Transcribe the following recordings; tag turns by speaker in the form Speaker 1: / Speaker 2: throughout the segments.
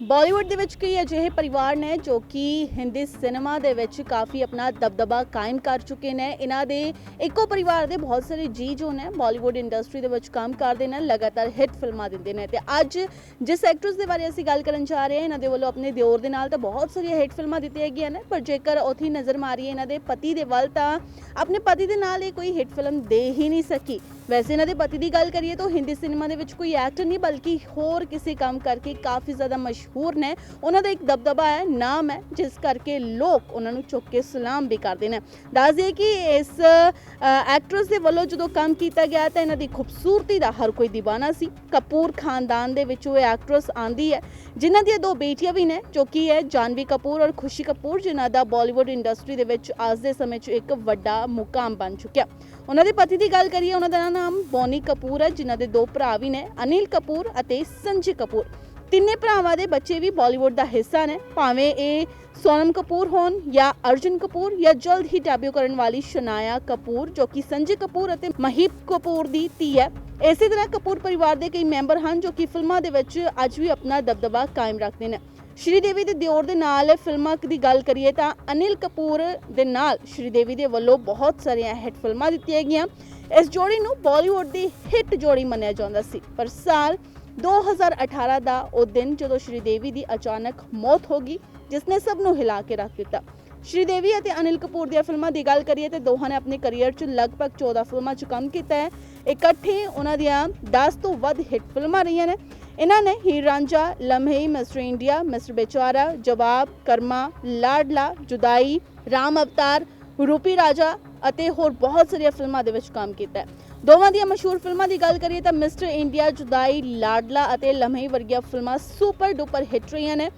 Speaker 1: ਬਾਲੀਵੁੱਡ ਦੇ ਵਿੱਚ ਕਈ ਅਜਿਹੇ ਪਰਿਵਾਰ ਨੇ ਜੋ ਕਿ ਹਿੰਦੀ ਸਿਨੇਮਾ ਦੇ ਵਿੱਚ ਕਾਫੀ ਆਪਣਾ ਦਬਦਬਾ ਕਾਇਮ ਕਰ ਚੁੱਕੇ ਨੇ। ਇਹਨਾਂ ਦੇ ਇੱਕੋ ਪਰਿਵਾਰ ਦੇ ਬਹੁਤ ਸਾਰੇ ਜੀ ਜੋ ਨੇ ਬਾਲੀਵੁੱਡ ਇੰਡਸਟਰੀ ਦੇ ਵਿੱਚ ਕੰਮ ਕਰਦੇ ਨੇ, ਲਗਾਤਾਰ ਹਿੱਟ ਫਿਲਮਾਂ ਦਿੰਦੇ ਨੇ। ਤੇ ਅੱਜ ਜਿਸ ਐਕਟਰਸ ਦੇ ਬਾਰੇ ਅਸੀਂ ਗੱਲ ਕਰਨ ਜਾ ਰਹੇ ਹਾਂ, ਇਹਨਾਂ ਦੇ ਵੱਲੋਂ ਆਪਣੇ ਦਿਓਰ ਦੇ ਨਾਲ ਤਾਂ ਬਹੁਤ ਸਾਰੀਆਂ ਹਿੱਟ ਫਿਲਮਾਂ ਦਿੱਤੀਆਂ ਗਈਆਂ ਨੇ, ਪਰ ਜੇਕਰ ਉਥੇ ਨਜ਼ਰ ਮਾਰੀਏ ਇਹਨਾਂ ਦੇ ਪਤੀ ਦੇ ਵੱਲ ਤਾਂ ਆਪਣੇ ਪਤੀ ਦੇ ਨਾਲ ਇਹ ਕੋਈ ਹਿੱਟ ਫਿਲਮ ਦੇ ਹੀ ਨਹੀਂ ਸਕੀ। ਵੈਸੇ ਇਹਨਾਂ ਦੇ ਪਤੀ ਦੀ ਗੱਲ ਕਰੀਏ ਤਾਂ ਉਹ ਹਿੰਦੀ ਸਿਨੇਮਾ ਦੇ ਵਿੱਚ ਕੋਈ ਐਕਟਰ ਨਹੀਂ, ਬਲਕਿ ਹੋਰ ਕਿਸੇ ਕੰਮ ਕਰਕੇ ਕਾਫੀ ਜ਼ਿਆਦਾ ਮਸ਼ਹੂਰ ਨੇ। ਉਹਨਾਂ ਦਾ ਇੱਕ ਦਬਦਬਾ ਹੈ, ਨਾਮ ਹੈ, ਜਿਸ ਕਰਕੇ ਲੋਕ ਉਹਨਾਂ ਨੂੰ ਚੁੱਕ ਕੇ ਸਲਾਮ ਵੀ ਕਰਦੇ ਨੇ। ਦੱਸ ਦਈਏ ਕਿ ਇਸ ਐਕਟਰਸ ਦੇ ਵੱਲੋਂ ਜਦੋਂ ਕੰਮ ਕੀਤਾ ਗਿਆ ਤਾਂ ਇਹਨਾਂ ਦੀ ਖੂਬਸੂਰਤੀ ਦਾ ਹਰ ਕੋਈ دیਵਾਨਾ ਸੀ। ਕਪੂਰ ਖਾਨਦਾਨ ਦੇ ਵਿੱਚ ਇਹ ਐਕਟਰਸ ਆਂਦੀ ਹੈ, ਜਿਨ੍ਹਾਂ ਦੀਆਂ ਦੋ ਬੇਟੀਆਂ ਵੀ ਨੇ, ਜੋ ਕਿ ਹੈ ਜਾਨਵੀ ਕਪੂਰ ਔਰ ਖੁਸ਼ੀ ਕਪੂਰ, ਜਿਨ੍ਹਾਂ ਦਾ ਬਾਲੀਵੁੱਡ ਇੰਡਸਟਰੀ ਦੇ ਵਿੱਚ ਅੱਜ ਦੇ ਸਮੇਂ 'ਚ ਇੱਕ ਵੱਡਾ ਮੁਕਾਮ ਬਣ ਚੁੱਕਿਆ। ਉਹਨਾਂ ਦੇ ਪਤੀ ਦੀ ਗੱਲ ਕਰੀਏ, ਉਹਨਾਂ ਦਾ ਨਾਮ ਬੋਨੀ ਕਪੂਰ ਹੈ, ਜਿਨ੍ਹਾਂ ਦੇ ਦੋ ਭਰਾ ਵੀ ਨੇ, ਅਨਿਲ ਕਪੂਰ ਅਤੇ ਸੰਜੇ ਕਪੂਰ। ਤਿੰਨੇ ਭਰਾਵਾਂ ਦੇ ਬੱਚੇ ਵੀ ਬਾਲੀਵੁੱਡ ਦਾ ਹਿੱਸਾ ਨੇ, ਭਾਵੇਂ ਇਹ ਸੋਨਮ ਕਪੂਰ ਹੋਣ ਜਾਂ ਅਰਜੁਨ ਕਪੂਰ ਜਾਂ ਜਲਦ ਹੀ ਡੈਬਿਊ ਕਰਨ ਵਾਲੀ ਸ਼ਨਾਇਆ ਕਪੂਰ, ਜੋ ਕਿ ਸੰਜੇ ਕਪੂਰ ਅਤੇ ਮਹੀਪ ਕਪੂਰ ਦੀ ਧੀ ਹੈ। ਇਸੇ ਤਰ੍ਹਾਂ ਕਪੂਰ ਪਰਿਵਾਰ ਦੇ ਕਈ ਮੈਂਬਰ ਹਨ, ਜੋ ਕਿ ਫਿਲਮਾਂ ਦੇ ਵਿੱਚ ਅੱਜ ਵੀ ਆਪਣਾ ਦਬਦਬਾ ਕਾਇਮ ਰੱਖਦੇ ਨੇ। ਸ਼੍ਰੀ ਦੇਵੀ ਦੇ ਦਿਓਰ ਦੇ ਨਾਲ ਫਿਲਮਾਂ ਦੀ ਗੱਲ ਕਰੀਏ ਤਾਂ ਅਨਿਲ ਕਪੂਰ ਦੇ ਨਾਲ ਸ਼੍ਰੀ ਦੇਵੀ ਦੇ ਵੱਲੋਂ ਬਹੁਤ ਸਾਰੀਆਂ ਹਿੱਟ ਫਿਲਮਾਂ ਦਿੱਤੀਆਂ ਗਈਆਂ। ਇਸ ਜੋੜੀ ਨੂੰ ਬਾਲੀਵੁੱਡ ਦੀ ਹਿੱਟ ਜੋੜੀ ਮੰਨਿਆ ਜਾਂਦਾ ਸੀ। ਪਰ ਸਾਲ 2018 ਦਾ ਉਹ ਦਿਨ ਜਦੋਂ ਸ਼੍ਰੀ ਦੇਵੀ ਦੀ ਅਚਾਨਕ ਮੌਤ ਹੋ ਗਈ ਜਿਸ ਨੇ ਸਭ ਨੂੰ ਹਿਲਾ ਕੇ ਰੱਖ ਦਿੱਤਾ। ਸ਼੍ਰੀ ਦੇਵੀ ਅਤੇ ਅਨਿਲ ਕਪੂਰ ਦੀਆਂ ਫਿਲਮਾਂ ਦੀ ਗੱਲ ਕਰੀਏ ਤੇ ਦੋਹਾਂ ਨੇ ਆਪਣੇ ਕੈਰੀਅਰ 'ਚ ਲਗਭਗ 14 ਫਿਲਮਾਂ 'ਚ ਕੰਮ ਕੀਤਾ ਹੈ। ਇਕੱਠੇ ਉਹਨਾਂ ਦੀਆਂ 10 ਤੋਂ ਵੱਧ ਹਿੱਟ ਫਿਲਮਾਂ ਰਹੀਆਂ ਨੇ। ਇਹਨਾਂ ਨੇ Heer Ranjha, Lamhe, Mister India, Mister Bechara, Jawab, Karma, Ladla, ਜੁਦਾਈ, ਰਾਮ ਅਵਤਾਰ, ਰੂਪੀ ਰਾਜਾ ਅਤੇ ਹੋਰ ਬਹੁਤ ਸਾਰੀਆਂ ਫਿਲਮਾਂ ਦੇ ਵਿੱਚ ਕੰਮ ਕੀਤਾ ਹੈ। ਦੋਵਾਂ ਦੀਆਂ ਮਸ਼ਹੂਰ ਫਿਲਮਾਂ ਦੀ ਗੱਲ ਕਰੀਏ ਤਾਂ ਮਿਸਟਰ ਇੰਡੀਆ, ਜੁਦਾਈ, ਲਾਡਲਾ ਅਤੇ ਲਮਹੇ ਵਰਗੀਆਂ ਫਿਲਮਾਂ ਸੁਪਰ ਡੂਪਰ ਹਿੱਟ ਰਹੀਆਂ ਨੇ।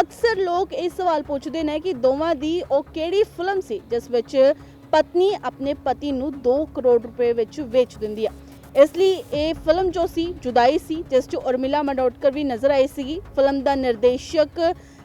Speaker 1: ਅਕਸਰ ਲੋਕ ਇਹ ਸਵਾਲ ਪੁੱਛਦੇ ਨੇ ਕਿ ਦੋਵਾਂ ਦੀ ਉਹ ਕਿਹੜੀ ਫਿਲਮ ਸੀ, ਜਿਸ ਵਿੱਚ ਪਤਨੀ ਆਪਣੇ ਪਤੀ ਨੂੰ 2 ਕਰੋੜ ਰੁਪਏ ਵਿੱਚ ਵੇਚ ਦਿੰਦੀ ਹੈ ਇਸ ਲਈ ਇਹ ਫਿਲਮ ਜੋ ਸੀ, ਜੁਦਾਈ ਸੀ, ਜਿਸ 'ਚ ਉਰਮਿਲਾ ਮੰਡੋਟਕਰ ਵੀ ਨਜ਼ਰ ਆਈ ਸੀਗੀ। ਫਿਲਮ ਦਾ ਨਿਰਦੇਸ਼ਕ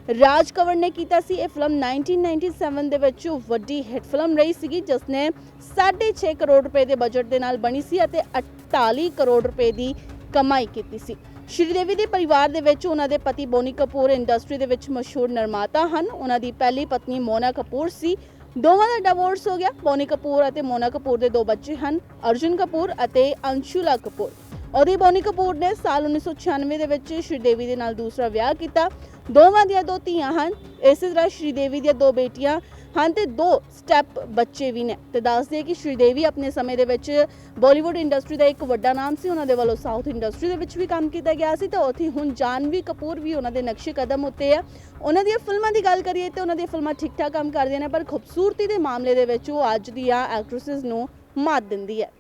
Speaker 1: ਰਾਜ ਕੰਵਰ ਨੇ ਕੀਤਾ ਸੀ ਇਹ ਫਿਲਮ। 1997 ਦੇ ਵਿੱਚ ਵੱਡੀ ਹਿੱਟ ਫਿਲਮ ਰਹੀ ਸੀਗੀ ਜਿਸ ਨੇ 6.5 ਕਰੋੜ ਰੁਪਏ ਦੇ ਬਜਟ ਦੇ ਨਾਲ ਬਣੀ ਸੀ ਅਤੇ 48 ਕਰੋੜ ਰੁਪਏ ਦੀ ਕਮਾਈ ਕੀਤੀ ਸੀ। ਸ਼੍ਰੀਦੇਵੀ ਦੇ ਪਰਿਵਾਰ ਦੇ ਵਿੱਚ ਉਹਨਾਂ ਦੇ ਪਤੀ ਬੋਨੀ ਕਪੂਰ ਇੰਡਸਟਰੀ ਦੇ ਵਿੱਚ ਮਸ਼ਹੂਰ ਨਿਰਮਾਤਾ ਹਨ। ਉਹਨਾਂ ਦੀ ਪਹਿਲੀ ਪਤਨੀ ਮੋਨਾ ਕਪੂਰ ਸੀ। ਦੋਵਾਂ ਦਾ ਡਿਵੋਰਸ ਹੋ ਗਿਆ। ਬੋਨੀ ਕਪੂਰ ਅਤੇ ਮੋਨਾ ਕਪੂਰ ਦੇ ਦੋ ਬੱਚੇ ਹਨ, ਅਰਜੁਨ ਕਪੂਰ ਅਤੇ ਅੰਸ਼ੂਲਾ ਕਪੂਰ। ਉਹਦੀ ਬੋਨੀ ਕਪੂਰ ਨੇ ਸਾਲ 1996 ਦੇ ਵਿੱਚ ਸ਼੍ਰੀ ਦੇਵੀ ਦੇ ਨਾਲ ਦੂਸਰਾ ਵਿਆਹ ਕੀਤਾ। ਦੋਵਾਂ ਦੀਆਂ ਦੋ ਧੀਆਂ ਹਨ। ਇਸੇ ਤਰ੍ਹਾਂ ਸ਼੍ਰੀ ਦੇਵੀ ਦੀਆਂ ਦੋ ਬੇਟੀਆਂ ਹਨ ਤੇ ਦੋ ਸਟੈਪ ਬੱਚੇ ਵੀ ਨੇ। ਤੇ ਦੱਸਦੇ ਕਿ ਸ਼੍ਰੀ ਦੇਵੀ ਆਪਣੇ ਸਮੇਂ ਦੇ ਵਿੱਚ ਬਾਲੀਵੁੱਡ ਇੰਡਸਟਰੀ ਦਾ ਇੱਕ ਵੱਡਾ ਨਾਮ ਸੀ। ਉਹਨਾਂ ਦੇ ਵੱਲੋਂ ਸਾਊਥ ਇੰਡਸਟਰੀ ਦੇ ਵਿੱਚ ਵੀ ਕੰਮ ਕੀਤਾ ਗਿਆ ਸੀ ਤੇ ਉੱਥੇ ਹੁਣ ਜਾਨਵੀ ਕਪੂਰ ਵੀ ਉਹਨਾਂ ਦੇ ਨਕਸ਼ੇ ਕਦਮ ਉੱਤੇ ਆ। ਉਹਨਾਂ ਦੀਆਂ ਫਿਲਮਾਂ ਦੀ ਗੱਲ ਕਰੀਏ ਤੇ ਉਹਨਾਂ ਦੀਆਂ ਫਿਲਮਾਂ ਠੀਕ ਠਾਕ ਕੰਮ ਕਰਦੀਆਂ ਨੇ, ਪਰ ਖੂਬਸੂਰਤੀ ਦੇ ਮਾਮਲੇ ਦੇ ਵਿੱਚ ਉਹ ਅੱਜ ਦੀਆਂ ਐਕਟ੍ਰੈਸਸ ਨੂੰ ਮਾਤ ਦਿੰਦੀ ਹੈ।